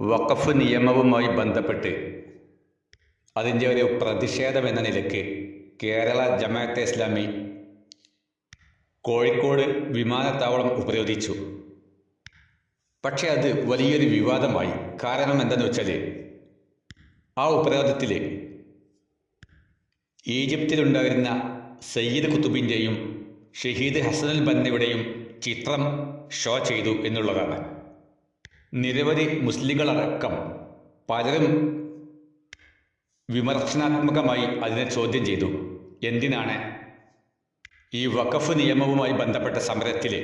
വഖഫ് നിയമവുമായി ബന്ധപ്പെട്ട് അതിന്റെ ഒരു പ്രതിഷേധം എന്ന നിലയ്ക്ക് കേരള ജമാഅത്തെ ഇസ്ലാമി കോഴിക്കോട് വിമാനത്താവളം ഉപരോധിച്ചു. പക്ഷേ അത് വലിയൊരു വിവാദമായി. കാരണം എന്തെന്ന് വെച്ചാൽ ആ ഉപരോധത്തിൽ ഈജിപ്തിലുണ്ടായിരുന്ന സയ്യിദ് കുത്തുബിന്റെയും ഷഹീദ് ഹസനുൽ ബന്നയുടെയും ചിത്രം ഷോ ചെയ്തു എന്നുള്ളതാണ്. നിരവധി മുസ്ലിങ്ങളടക്കം പലരും വിമർശനാത്മകമായി അതിനെ ചോദ്യം ചെയ്തു. എന്തിനാണ് ഈ വഖഫ് നിയമവുമായി ബന്ധപ്പെട്ട സമരത്തിൽ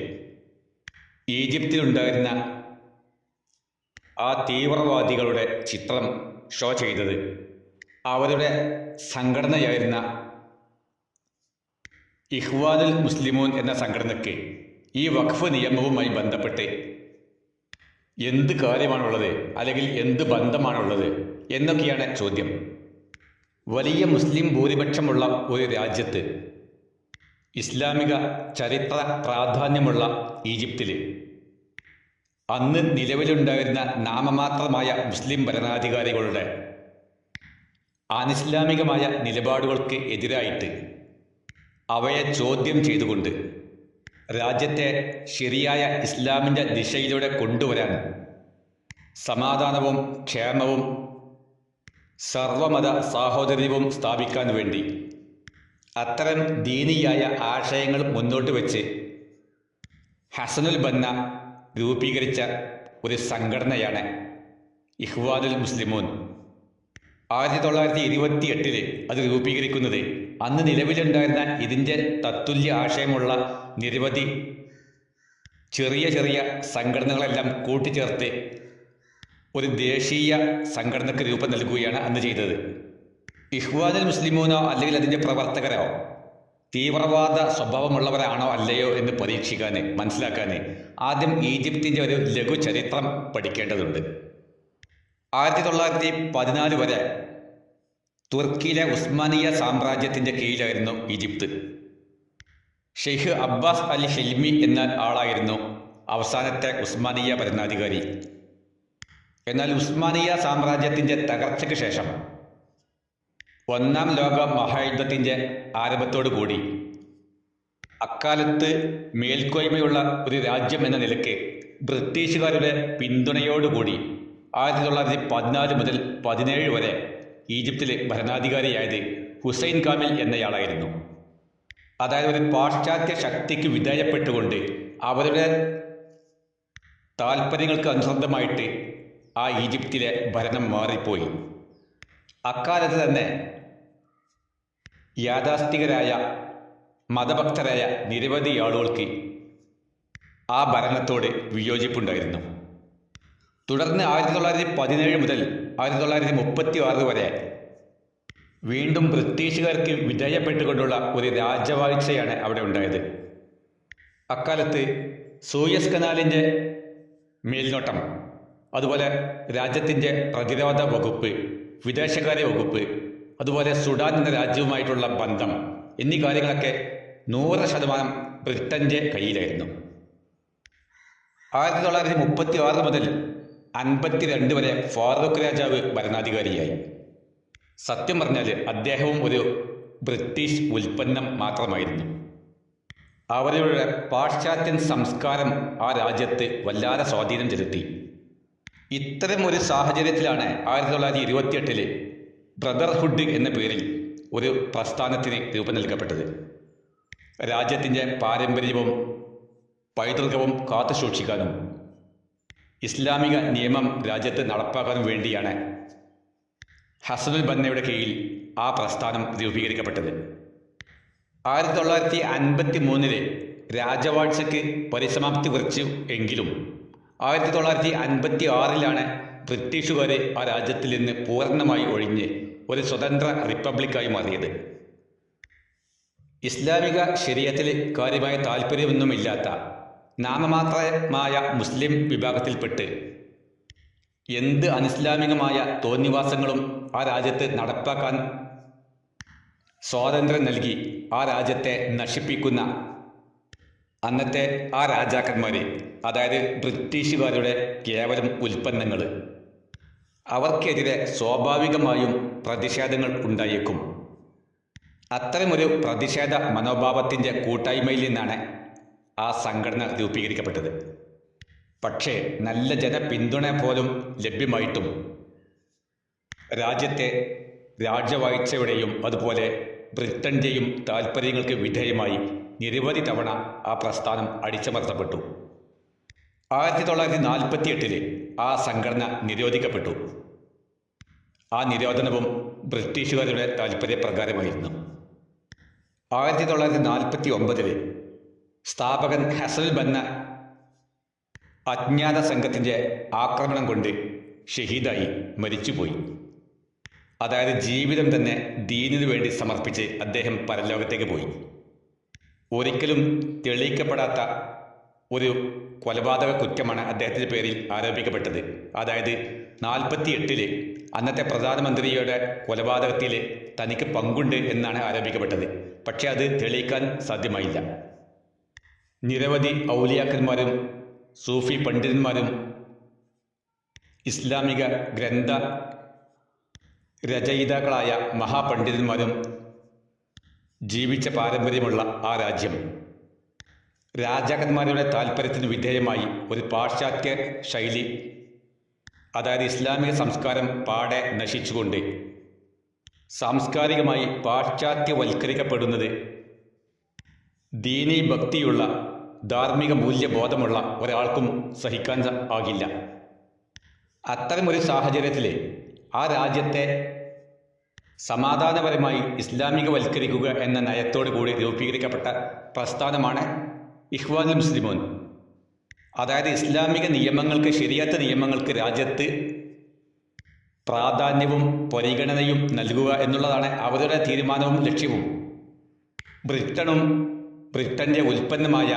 ഈജിപ്തിലുണ്ടായിരുന്ന ആ തീവ്രവാദികളുടെ ചിത്രം ഷോ ചെയ്തത്? അവരുടെ സംഘടനയായിരുന്ന ഇഹ്വാനുൽ മുസ്ലിമൂൻ എന്ന സംഘടനയ്ക്ക് ഈ വഖഫ് നിയമവുമായി ബന്ധപ്പെട്ട് എന്ത് കാര്യമാണുള്ളത് അല്ലെങ്കിൽ എന്ത് ബന്ധമാണുള്ളത് എന്നൊക്കെയാണ് ചോദ്യം. വലിയ മുസ്ലിം ഭൂരിപക്ഷമുള്ള ഒരു രാജ്യത്ത് ഇസ്ലാമിക ചരിത്ര പ്രാധാന്യമുള്ള ഈജിപ്തിൽ അന്ന് നിലവിലുണ്ടായിരുന്ന നാമമാത്രമായ മുസ്ലിം ഭരണാധികാരികളുടെ അനിസ്ലാമികമായ നിലപാടുകൾക്ക് എതിരായിട്ട് അവയെ ചോദ്യം ചെയ്തുകൊണ്ട് രാജ്യത്തെ ശരിയായ ഇസ്ലാമിന്റെ ദിശയിലൂടെ കൊണ്ടുവരാൻ സമാധാനവും ക്ഷേമവും സർവമത സാഹോദര്യവും സ്ഥാപിക്കാൻ വേണ്ടി അത്തരം ദീനിയായ ആശയങ്ങൾ മുന്നോട്ട് വെച്ച് ഹസനുൽ ബന്ന രൂപീകരിച്ച ഒരു സംഘടനയാണ് ഇഹ്വാനുൽ മുസ്ലിമൂൻ. ആയിരത്തി തൊള്ളായിരത്തി ഇരുപത്തി എട്ടിൽ അത് രൂപീകരിക്കുന്നത് അന്ന് നിലവിലുണ്ടായിരുന്ന ഇതിന്റെ തത്തുല്യ ആശയമുള്ള നിരവധി ചെറിയ ചെറിയ സംഘടനകളെല്ലാം കൂട്ടിച്ചേർത്ത് ഒരു ദേശീയ സംഘടനയ്ക്ക് രൂപം നൽകുകയാണ് അന്ന് ചെയ്തത്. ഇഹ്വാനുൽ മുസ്ലിമൂനോ അല്ലെങ്കിൽ അതിന്റെ പ്രവർത്തകരോ തീവ്രവാദ സ്വഭാവമുള്ളവരാണോ അല്ലയോ എന്ന് പരീക്ഷിക്കാൻ മനസ്സിലാക്കാൻ ആദ്യം ഈജിപ്തിന്റെ ഒരു ലഘു ചരിത്രം പഠിക്കേണ്ടതുണ്ട്. ആയിരത്തി തൊള്ളായിരത്തി പതിനാല് വരെ തുർക്കിയിലെ ഉസ്മാനിയ സാമ്രാജ്യത്തിന്റെ കീഴിലായിരുന്നു Egypt. Sheikh Abbas al Hilmi എന്ന ആളായിരുന്നു അവസാനത്തെ ഉസ്മാനിയ ഭരണാധികാരി. എന്നാൽ ഉസ്മാനിയ സാമ്രാജ്യത്തിന്റെ തകർച്ചയ്ക്ക് ശേഷം ഒന്നാം ലോക മഹായുദ്ധത്തിന്റെ ആരംഭത്തോടു കൂടി അക്കാലത്ത് മേൽക്കോയ്മയുള്ള ഒരു രാജ്യം എന്ന നിലയ്ക്ക് ബ്രിട്ടീഷുകാരുടെ പിന്തുണയോടുകൂടി ആയിരത്തി തൊള്ളായിരത്തി പതിനാല് മുതൽ പതിനേഴ് വരെ ഈജിപ്തിൽ ഭരണാധികാരിയായത് ഹുസൈൻ കാമിൽ എന്നയാളായിരുന്നു. അതായത് ഒരു പാശ്ചാത്യ ശക്തിക്ക് വിധേയപ്പെട്ടുകൊണ്ട് അവരുടെ താല്പര്യങ്ങൾക്ക് അനുസൃതമായിട്ട് ആ ഈജിപ്തിലെ ഭരണം മാറിപ്പോയി. അക്കാലത്ത് തന്നെ യാഥാസ്ഥികരായ മതഭക്തരായ നിരവധി ആളുകൾക്ക് ആ ഭരണത്തോട് വിയോജിപ്പുണ്ടായിരുന്നു. തുടർന്ന് ആയിരത്തി തൊള്ളായിരത്തി പതിനേഴ് മുതൽ ആയിരത്തി തൊള്ളായിരത്തി മുപ്പത്തി ആറ് വരെ വീണ്ടും ബ്രിട്ടീഷുകാർക്ക് വിധേയപ്പെട്ടുകൊണ്ടുള്ള ഒരു രാജവാഴ്ചയാണ് അവിടെ ഉണ്ടായത്. അക്കാലത്ത് സൂയസ് കനാലിന്റെ മേൽനോട്ടം അതുപോലെ രാജ്യത്തിന്റെ പ്രതിരോധ വകുപ്പ് വിദേശകാര്യ വകുപ്പ് അതുപോലെ സുഡാൻ എന്ന രാജ്യവുമായിട്ടുള്ള ബന്ധം എന്നീ കാര്യങ്ങളൊക്കെ നൂറ് ശതമാനം ബ്രിട്ടന്റെ കയ്യിലായിരുന്നു. ആയിരത്തി തൊള്ളായിരത്തി മുപ്പത്തി ആറ് മുതൽ അൻപത്തിരണ്ട് വരെ ഫാറൂഖ് രാജാവ് ഭരണാധികാരിയായി. സത്യം പറഞ്ഞാൽ അദ്ദേഹവും ഒരു ബ്രിട്ടീഷ് ഉൽപ്പന്നം മാത്രമായിരുന്നു. അവരുടെ പാശ്ചാത്യൻ സംസ്കാരം ആ രാജ്യത്ത് വല്ലാതെ സ്വാധീനം ചെലുത്തി. ഇത്തരം ഒരു സാഹചര്യത്തിലാണ് ആയിരത്തി തൊള്ളായിരത്തി ഇരുപത്തിയെട്ടിൽ ബ്രദർഹുഡ് എന്ന പേരിൽ ഒരു പ്രസ്ഥാനത്തിന് രൂപം നൽകപ്പെട്ടത്. രാജ്യത്തിന്റെ പാരമ്പര്യവും പൈതൃകവും കാത്തു സൂക്ഷിക്കാനും ഇസ്ലാമിക നിയമം രാജ്യത്ത് നടപ്പാക്കാൻ വേണ്ടിയാണ്. ഹസനുൽ ബന്നയുടെ കീഴിൽ ആ പ്രസ്ഥാനം രൂപീകരിക്കപ്പെട്ടത്. ആയിരത്തി തൊള്ളായിരത്തി അൻപത്തി മൂന്നിൽ രാജവാഴ്ചയ്ക്ക് പരിസമാപ്തി കുറിച്ചു എങ്കിലും ആയിരത്തി തൊള്ളായിരത്തി അൻപത്തി ആറിലാണ് ബ്രിട്ടീഷുകാരെ ആ രാജ്യത്തിൽ നിന്ന് പൂർണമായി ഒഴിഞ്ഞ് ഒരു സ്വതന്ത്ര റിപ്പബ്ലിക്കായി മാറിയത്. ഇസ്ലാമിക ശരീരത്തിൽ കാര്യമായ താല്പര്യമൊന്നുമില്ലാത്ത നാമമാത്രമായ മുസ്ലിം വിഭാഗത്തിൽപ്പെട്ട് എന്ത് അനിസ്ലാമികമായ തോന്നിവാസങ്ങളും ആ രാജ്യത്ത് നടപ്പാക്കാൻ സ്വാതന്ത്ര്യം നൽകി ആ രാജ്യത്തെ നശിപ്പിക്കുന്ന അന്നത്തെ ആ രാജാക്കന്മാർ അതായത് ബ്രിട്ടീഷുകാരുടെ കേവലം ഉൽപ്പന്നങ്ങൾ. അവർക്കെതിരെ സ്വാഭാവികമായും പ്രതിഷേധങ്ങൾ ഉണ്ടായേക്കും. അത്തരമൊരു പ്രതിഷേധ മനോഭാവത്തിന്റെ കൂട്ടായ്മയിൽ നിന്നാണ് ആ സംഘടന രൂപീകരിക്കപ്പെട്ടത്. പക്ഷേ നല്ല ജനപിന്തുണ പോലും ലഭ്യമായിട്ടും രാജ്യത്തെ രാജവാഴ്ചയുടെയും അതുപോലെ ബ്രിട്ടന്റെയും താൽപ്പര്യങ്ങൾക്ക് വിധേയമായി നിരവധി തവണ ആ പ്രസ്ഥാനം അടിച്ചമർത്തപ്പെട്ടു. ആയിരത്തി തൊള്ളായിരത്തി നാൽപ്പത്തി എട്ടിൽ ആ സംഘടന നിരോധിക്കപ്പെട്ടു. ആ നിരോധനവും ബ്രിട്ടീഷുകാരുടെ താൽപ്പര്യപ്രകാരമായിരുന്നു. ആയിരത്തി തൊള്ളായിരത്തി നാൽപ്പത്തി ഒമ്പതിൽ സ്ഥാപകൻ ഹസൽ ബന്ന അജ്ഞാത സംഘത്തിന്റെ ആക്രമണം കൊണ്ട് ഷഹീദായി മരിച്ചുപോയി. അതായത് ജീവിതം തന്നെ ദീനിനു വേണ്ടി സമർപ്പിച്ച് അദ്ദേഹം പരലോകത്തേക്ക് പോയി. ഒരിക്കലും തെളിയിക്കപ്പെടാത്ത ഒരു കൊലപാതക കുറ്റമാണ് അദ്ദേഹത്തിന്റെ പേരിൽ ആരോപിക്കപ്പെട്ടത്. അതായത് നാൽപ്പത്തി എട്ടിൽ അന്നത്തെ പ്രധാനമന്ത്രിയുടെ കൊലപാതകത്തിൽ തനിക്ക് പങ്കുണ്ട് എന്നാണ് ആരോപിക്കപ്പെട്ടത്. പക്ഷേ അത് തെളിയിക്കാൻ സാധ്യമായില്ല. നിരവധി ഔലിയാക്കന്മാരും സൂഫി പണ്ഡിതന്മാരും ഇസ്ലാമിക ഗ്രന്ഥ രചയിതാക്കളായ മഹാപണ്ഡിതന്മാരും ജീവിച്ച പാരമ്പര്യമുള്ള ആ രാജ്യം. രാജാക്കന്മാരുടെ താൽപ്പര്യത്തിന് വിധേയമായി ഒരു പാശ്ചാത്യ ശൈലി അതായത് ഇസ്ലാമിക സംസ്കാരം പാടെ നശിച്ചുകൊണ്ട് സാംസ്കാരികമായി പാശ്ചാത്യവൽക്കരിക്കപ്പെടുന്നത് ദീനി ഭക്തിയുള്ള ധാർമ്മിക മൂല്യബോധമുള്ള ഒരാൾക്കും സഹിക്കാൻ ആകില്ല. അത്തരമൊരു സാഹചര്യത്തിൽ ആ രാജ്യത്തെ സമാധാനപരമായി ഇസ്ലാമികവൽക്കരിക്കുക എന്ന നയത്തോടു കൂടി രൂപീകരിക്കപ്പെട്ട പ്രസ്ഥാനമാണ് ഇഹ്വാനുൽ മുസ്ലിമോൻ. അതായത് ഇസ്ലാമിക നിയമങ്ങൾക്ക് ശരിയാത്ത നിയമങ്ങൾക്ക് രാജ്യത്ത് പ്രാധാന്യവും പരിഗണനയും നൽകുക എന്നുള്ളതാണ് അവരുടെ തീരുമാനവും ലക്ഷ്യവും. ബ്രിട്ടനും ബ്രിട്ടന്റെ ഉൽപ്പന്നമായ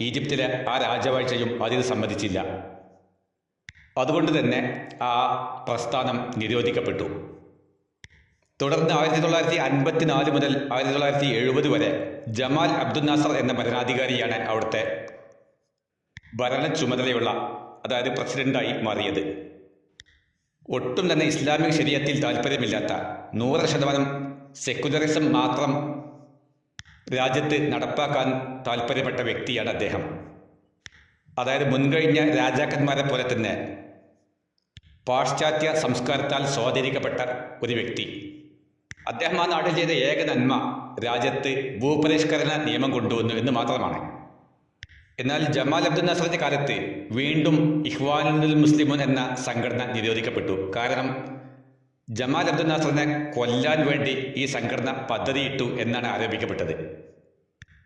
ഈജിപ്തിലെ ആ രാജവാഴ്ചയും അതിന് സമ്മതിച്ചില്ല. അതുകൊണ്ട് തന്നെ ആ പ്രസ്ഥാനം നിരോധിക്കപ്പെട്ടു. തുടർന്ന് ആയിരത്തി തൊള്ളായിരത്തി അൻപത്തിനാല് മുതൽ ആയിരത്തി തൊള്ളായിരത്തി എഴുപത് വരെ ജമാൽ അബ്ദുൽ നാസർ എന്ന ഭരണാധികാരിയാണ് അവിടുത്തെ ഭരണ ചുമതലയുള്ള അതായത് പ്രസിഡന്റായി മാറിയത്. ഒട്ടും തന്നെ ഇസ്ലാമിക ശരീരത്തിൽ താല്പര്യമില്ലാത്ത നൂറ് ശതമാനം സെക്കുലറിസം മാത്രം രാജ്യത്ത് നടപ്പാക്കാൻ താല്പര്യപ്പെട്ട വ്യക്തിയാണ് അദ്ദേഹം. അതായത് മുൻകഴിഞ്ഞ രാജാക്കന്മാരെ പോലെ തന്നെ പാശ്ചാത്യ സംസ്കാരത്താൽ സ്വാധീനിക്കപ്പെട്ട ഒരു വ്യക്തി. അദ്ദേഹം ആ നാട്ടിൽ ചെയ്ത ഏക നന്മ രാജ്യത്ത് ഭൂപരിഷ്കരണ നിയമം കൊണ്ടുവന്നു എന്ന് മാത്രമാണ്. എന്നാൽ ജമാൽ അബ്ദുൽ നസറിന്റെ കാലത്ത് വീണ്ടും ഇഹ്വാനുൽ മുസ്ലിമുൻ എന്ന സംഘടന നിരോധിക്കപ്പെട്ടു. കാരണം ജമാൽ അബ്ദുൽ നാസറിനെ കൊല്ലാൻ വേണ്ടി ഈ സംഘടന പദ്ധതിയിട്ടു എന്നാണ് ആരോപിക്കപ്പെട്ടത്.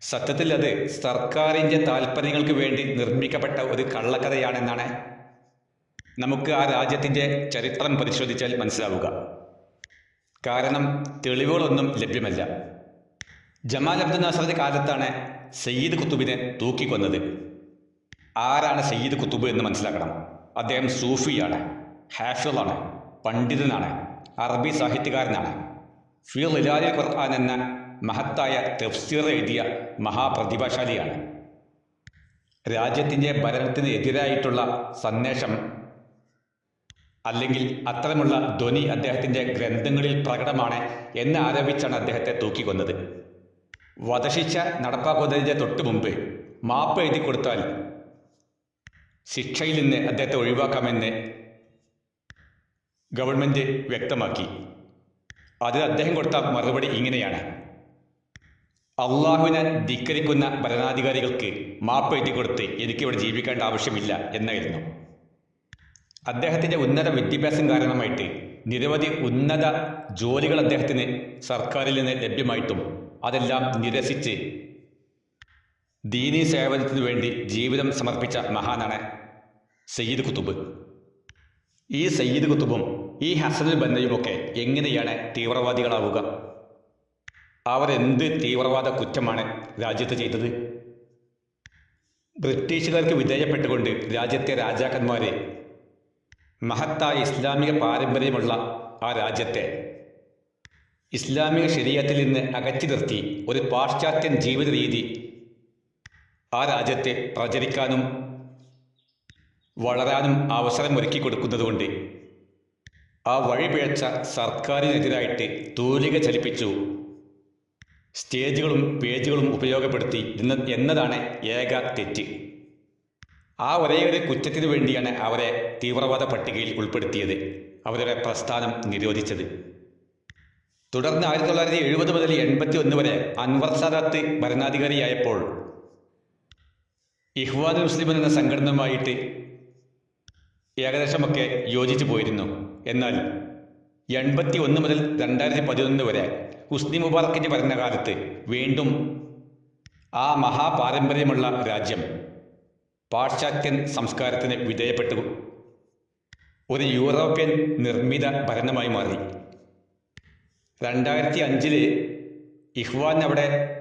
സത്യത്തിൽ അത് സർക്കാരിന്റെ താല്പര്യങ്ങൾക്ക് വേണ്ടി നിർമ്മിക്കപ്പെട്ട ഒരു കള്ളക്കഥയാണെന്നാണ് നമുക്ക് ആ രാജ്യത്തിന്റെ ചരിത്രം പരിശോധിച്ചാൽ മനസ്സിലാവുക. കാരണം തെളിവുകളൊന്നും ലഭ്യമല്ല. ജമാൽ അബ്ദുൽ നാസറിന്റെ കാലത്താണ് സയ്യിദ് കുത്തുബിനെ തൂക്കിക്കൊന്നത്. ആരാണ് സയ്യിദ് കുത്തുബ് എന്ന് മനസ്സിലാക്കണം. അദ്ദേഹം സൂഫിയാണ് ഹാഫിളാണ് പണ്ഡിതനാണ്. അറബി സാഹിത്യകാരനാണ്. ഫി ലിലാലിൽ ഖുർആൻ എന്ന മഹത്തായ തഫ്സീർ എഴുതിയ മഹാപ്രതിഭാശാലിയാണ്. രാജ്യത്തിന്റെ ഭരണത്തിന് എതിരായിട്ടുള്ള സന്ദേശം അല്ലെങ്കിൽ അത്തരമുള്ള ധ്വനി അദ്ദേഹത്തിന്റെ ഗ്രന്ഥങ്ങളിൽ പ്രകടമാണ് എന്ന് ആരോപിച്ചാണ് അദ്ദേഹത്തെ തൂക്കിക്കൊന്നത്. വധശിക്ഷ നടപ്പാക്കുന്നതിന്റെ തൊട്ട് മുമ്പ് മാപ്പ് എഴുതി കൊടുത്താൽ ശിക്ഷയിൽ നിന്ന് അദ്ദേഹത്തെ ഒഴിവാക്കാമെന്ന് ഗവൺമെന്റ് വ്യക്തമാക്കി. അതിന് അദ്ദേഹം കൊടുത്ത മറുപടി ഇങ്ങനെയാണ്. അള്ളാഹുവിനെ ധിക്കരിക്കുന്ന ഭരണാധികാരികൾക്ക് മാപ്പ് എഴുതി കൊടുത്ത് എനിക്കിവിടെ ജീവിക്കേണ്ട ആവശ്യമില്ല എന്നായിരുന്നു. അദ്ദേഹത്തിന്റെ ഉന്നത വിദ്യാഭ്യാസം കാരണമായിട്ട് നിരവധി ഉന്നത ജോലികൾ അദ്ദേഹത്തിന് സർക്കാരിൽ നിന്ന് ലഭ്യമായിട്ടും അതെല്ലാം നിരസിച്ച് ദീനീ സേവനത്തിനു വേണ്ടി ജീവിതം സമർപ്പിച്ച മഹാനാണ് സയ്യിദ് കുത്തുബ് ഈ സയ്യിദ് കുത്തുബും ഈ ഹസനിൽ ബന്ധയുമൊക്കെ എങ്ങനെയാണ് തീവ്രവാദികളാവുക? അവരെന്ത് തീവ്രവാദ കുറ്റമാണ് രാജ്യത്ത് ചെയ്തത്? ബ്രിട്ടീഷുകാർക്ക് വിധേയപ്പെട്ടുകൊണ്ട് രാജ്യത്തെ രാജാക്കന്മാരെ മഹത്തായ ഇസ്ലാമിക പാരമ്പര്യമുള്ള ആ രാജ്യത്തെ ഇസ്ലാമിക ശരീരത്തിൽ നിന്ന് അകറ്റി നിർത്തി ഒരു പാശ്ചാത്യൻ ജീവിത രീതി ആ രാജ്യത്തെ പ്രചരിക്കാനും വളരാനും അവസരം ഒരുക്കി കൊടുക്കുന്നതുകൊണ്ട് ആ വഴി പിഴച്ച സർക്കാരിനെതിരായിട്ട് തൂലിക ചലിപ്പിച്ചു. സ്റ്റേജുകളും പേജുകളും ഉപയോഗപ്പെടുത്തി എന്ന എന്നതാണ് ഏക തെറ്റ്. ആ ഒരേ ഒരു കുറ്റത്തിനു വേണ്ടിയാണ് അവരെ തീവ്രവാദ പട്ടികയിൽ ഉൾപ്പെടുത്തിയത്. അവരുടെ പ്രസ്ഥാനം നിരോധിച്ചത്. തുടർന്ന് ആയിരത്തി തൊള്ളായിരത്തി എഴുപത് മുതൽ എൺപത്തി ഒന്ന് വരെ അൻവർ സാദാത്ത് ഭരണാധികാരിയായപ്പോൾ ഇഹ്വാൻ മുസ്ലിം എന്ന സംഘടനയുമായിട്ട് ഏകദേശമൊക്കെ യോജിച്ചു പോയിരുന്നു. എന്നാൽ എൺപത്തി ഒന്ന് മുതൽ രണ്ടായിരത്തി പതിനൊന്ന് വരെ ഹുസ്നി മുബാറക്കിന്റെ ഭരണകാലത്ത് വീണ്ടും ആ മഹാപാരമ്പര്യമുള്ള രാജ്യം പാശ്ചാത്യൻ സംസ്കാരത്തിന് വിധേയപ്പെട്ടു. ഒരു യൂറോപ്യൻ നിർമ്മിത ഭരണമായി മാറി. രണ്ടായിരത്തി അഞ്ചിൽ ഇഹ്വാൻ അവിടെ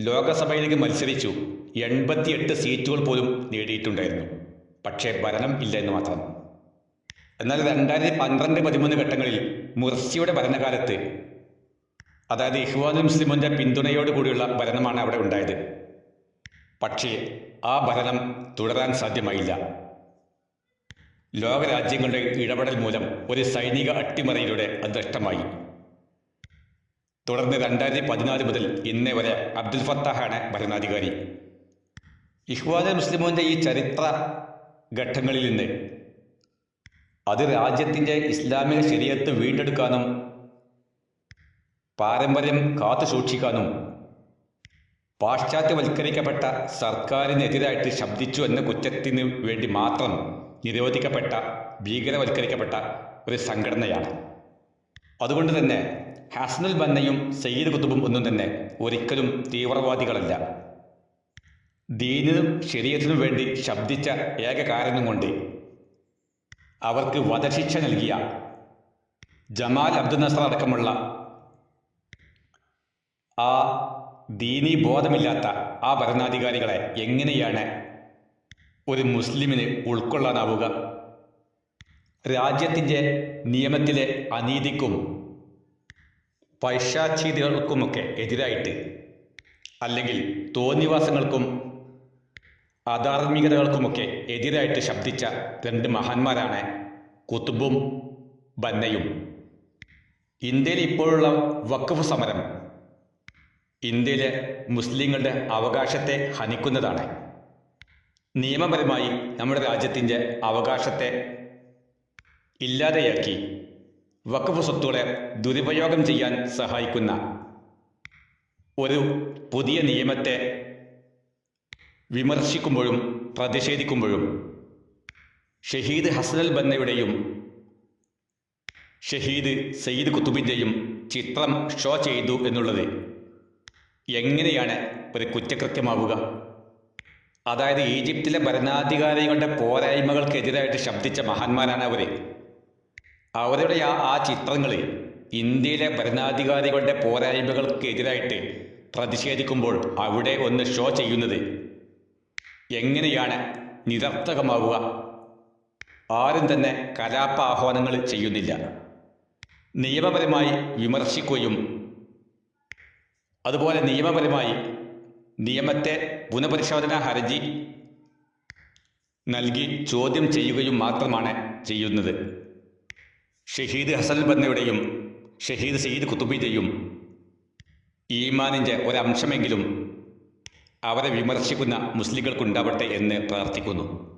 ലോകസഭയിലേക്ക് മത്സരിച്ചു. എൺപത്തിയെട്ട് സീറ്റുകൾ പോലും നേടിയിട്ടുണ്ടായിരുന്നു. പക്ഷേ ഭരണം ഇല്ല എന്ന് മാത്രം. എന്നാൽ രണ്ടായിരത്തി പന്ത്രണ്ട് പതിമൂന്ന് ഘട്ടങ്ങളിൽ മുർസിയുടെ ഭരണകാലത്ത് അതായത് ഇഹ്വാൻ മുസ്ലിമിന്റെ പിന്തുണയോട് കൂടിയുള്ള ഭരണമാണ് അവിടെ ഉണ്ടായത്. പക്ഷേ ആ ഭരണം തുടരാൻ സാധ്യമായില്ല. ലോകരാജ്യങ്ങളുടെ ഇടപെടൽ മൂലം ഒരു സൈനിക അട്ടിമറിയിലൂടെ അത് നഷ്ടമായി. തുടർന്ന് രണ്ടായിരത്തി പതിനാല് മുതൽ ഇന്നേ വരെ അബ്ദുൽ ഫത്താഹാണ് ഭരണാധികാരി. ഇഹ്വാൻ മുസ്ലിമിന്റെ ഈ ചരിത്ര ഘട്ടങ്ങളിൽ നിന്ന് അത് രാജ്യത്തിന്റെ ഇസ്ലാമിക ശരീരത്ത് വീണ്ടെടുക്കാനും പാരമ്പര്യം കാത്തു സൂക്ഷിക്കാനും പാശ്ചാത്യവൽക്കരിക്കപ്പെട്ട സർക്കാരിനെതിരായിട്ട് ശബ്ദിച്ചു എന്ന കുറ്റത്തിന് വേണ്ടി മാത്രം നിരോധിക്കപ്പെട്ട ഭീകരവൽക്കരിക്കപ്പെട്ട ഒരു സംഘടനയാണ്. അതുകൊണ്ട് തന്നെ ഹസനുൽ ബന്നയും സയ്യിദ് കുത്തുബും ഒന്നും തന്നെ ഒരിക്കലും തീവ്രവാദികളല്ല. ദീനിനും ശരീരത്തിനും വേണ്ടി ശബ്ദിച്ച ഏക കാരണം കൊണ്ട് അവർക്ക് വധശിക്ഷ നൽകിയ ജമാൽ അബ്ദുൽ നസർ അടക്കമുള്ള ആ ദീനി ബോധമില്ലാത്ത ആ ഭരണാധികാരികളെ എങ്ങനെയാണ് ഒരു മുസ്ലിമിന് ഉൾക്കൊള്ളാനാവുക? രാജ്യത്തിന്റെ നിയമത്തിലെ അനീതിക്കും പൈശാചീതികൾക്കുമൊക്കെ എതിരായിട്ട് അല്ലെങ്കിൽ തോന്നിവാസങ്ങൾക്കും അധാർമികതകൾക്കുമൊക്കെ എതിരായിട്ട് ശബ്ദിച്ച രണ്ട് മഹാന്മാരാണ് കുത്തുബും ബന്നയും. ഇന്ത്യയിൽ ഇപ്പോഴുള്ള വഖഫ് സമരം ഇന്ത്യയിലെ മുസ്ലിങ്ങളുടെ അവകാശത്തെ ഹനിക്കുന്നതാണ്. നിയമപരമായി നമ്മുടെ രാജ്യത്തിന്റെ അവകാശത്തെ ഇല്ലാതെയാക്കി വഖഫ് സ്വത്തുകളെ ദുരുപയോഗം ചെയ്യാൻ സഹായിക്കുന്ന ഒരു പുതിയ നിയമത്തെ വിമർശിക്കുമ്പോഴും പ്രതിഷേധിക്കുമ്പോഴും ഷഹീദ് ഹസനൽ ബന്നയുടെയും ഷഹീദ് സയ്യിദ് കുത്തുബിന്റെയും ചിത്രം ഷോ ചെയ്തു എന്നുള്ളത് എങ്ങനെയാണ് ഒരു കുറ്റകൃത്യമാവുക? അതായത് ഈജിപ്തിലെ ഭരണാധികാരികളുടെ പോരായ്മകൾക്കെതിരായിട്ട് ശബ്ദിച്ച മഹാന്മാരാണ് അവർ അവരുടെ ആ ആ ചിത്രങ്ങൾ ഇന്ത്യയിലെ ഭരണാധികാരികളുടെ പോരായ്മകൾക്കെതിരായിട്ട് പ്രതിഷേധിക്കുമ്പോൾ അവിടെ ഒന്ന് ഷോ ചെയ്യുന്നത് എങ്ങനെയാണ് നിരർത്ഥകമാവുക? ആരും തന്നെ കലാപ ആഹ്വാനങ്ങൾ ചെയ്യുന്നില്ല. നിയമപരമായി വിമർശിക്കുകയും അതുപോലെ നിയമപരമായി നിയമത്തെ പുനഃപരിശോധനാ ഹർജി നൽകി ചോദ്യം ചെയ്യുകയും മാത്രമാണ് ചെയ്യുന്നത്. ഷഹീദ് ഹസൻ ബന്നയുടെയും ഷഹീദ് സയ്യിദ് കുത്തുബിന്റെയും ഈമാനിന്റെ ഒരംശമെങ്കിലും അവരെ വിമർശിക്കുന്ന മുസ്ലിങ്ങൾക്കുണ്ടാവട്ടെ എന്ന് പ്രാർത്ഥിക്കുന്നു.